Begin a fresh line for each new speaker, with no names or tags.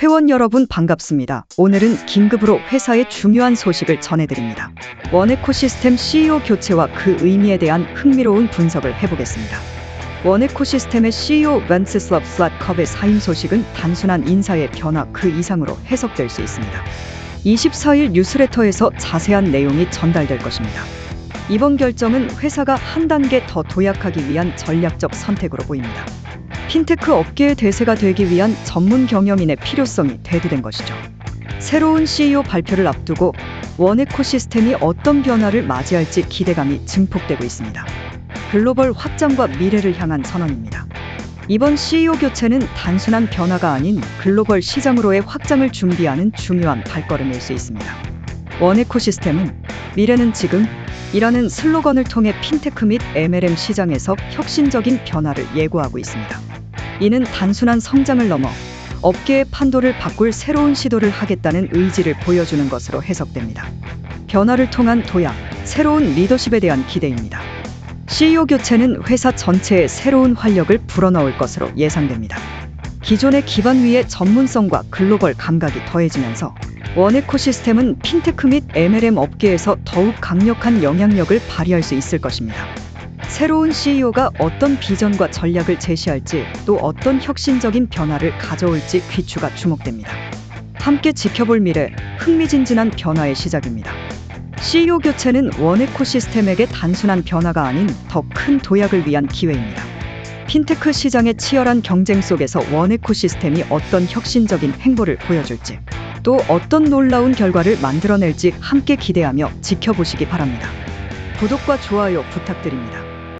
회원 여러분 반갑습니다. 오늘은 긴급으로 회사의 중요한 소식을 전해드립니다. 원에코 시스템 CEO 교체와 그 의미에 대한 흥미로운 분석을 해보겠습니다. 원에코 시스템의 CEO 벤스슬럽 슬랫컵의 사임 소식은 단순한 인사의 변화 그 이상으로 해석될 수 있습니다. 24일 뉴스레터에서 자세한 내용이 전달될 것입니다. 이번 결정은 회사가 한 단계 더 도약하기 위한 전략적 선택으로 보입니다. 핀테크 업계의 대세가 되기 위한 전문 경영인의 필요성이 대두된 것이죠. 새로운 CEO 발표를 앞두고 원에코 시스템이 어떤 변화를 맞이할지 기대감이 증폭되고 있습니다. 글로벌 확장과 미래를 향한 선언입니다. 이번 CEO 교체는 단순한 변화가 아닌 글로벌 시장으로의 확장을 준비하는 중요한 발걸음일 수 있습니다. 원에코 시스템은 미래는 지금 이라는 슬로건을 통해 핀테크 및 MLM 시장에서 혁신적인 변화를 예고하고 있습니다. 이는 단순한 성장을 넘어 업계의 판도를 바꿀 새로운 시도를 하겠다는 의지를 보여주는 것으로 해석됩니다. 변화를 통한 도약, 새로운 리더십에 대한 기대입니다. CEO 교체는 회사 전체에 새로운 활력을 불어넣을 것으로 예상됩니다. 기존의 기반 위에 전문성과 글로벌 감각이 더해지면서 원에코 시스템은 핀테크 및 MLM 업계에서 더욱 강력한 영향력을 발휘할 수 있을 것입니다. 새로운 CEO가 어떤 비전과 전략을 제시할지 또 어떤 혁신적인 변화를 가져올지 귀추가 주목됩니다. 함께 지켜볼 미래, 흥미진진한 변화의 시작입니다. CEO 교체는 원 에코 시스템에게 단순한 변화가 아닌 더 큰 도약을 위한 기회입니다. 핀테크 시장의 치열한 경쟁 속에서 원 에코 시스템이 어떤 혁신적인 행보를 보여줄지 또 어떤 놀라운 결과를 만들어낼지 함께 기대하며 지켜보시기 바랍니다. 구독과 좋아요 부탁드립니다.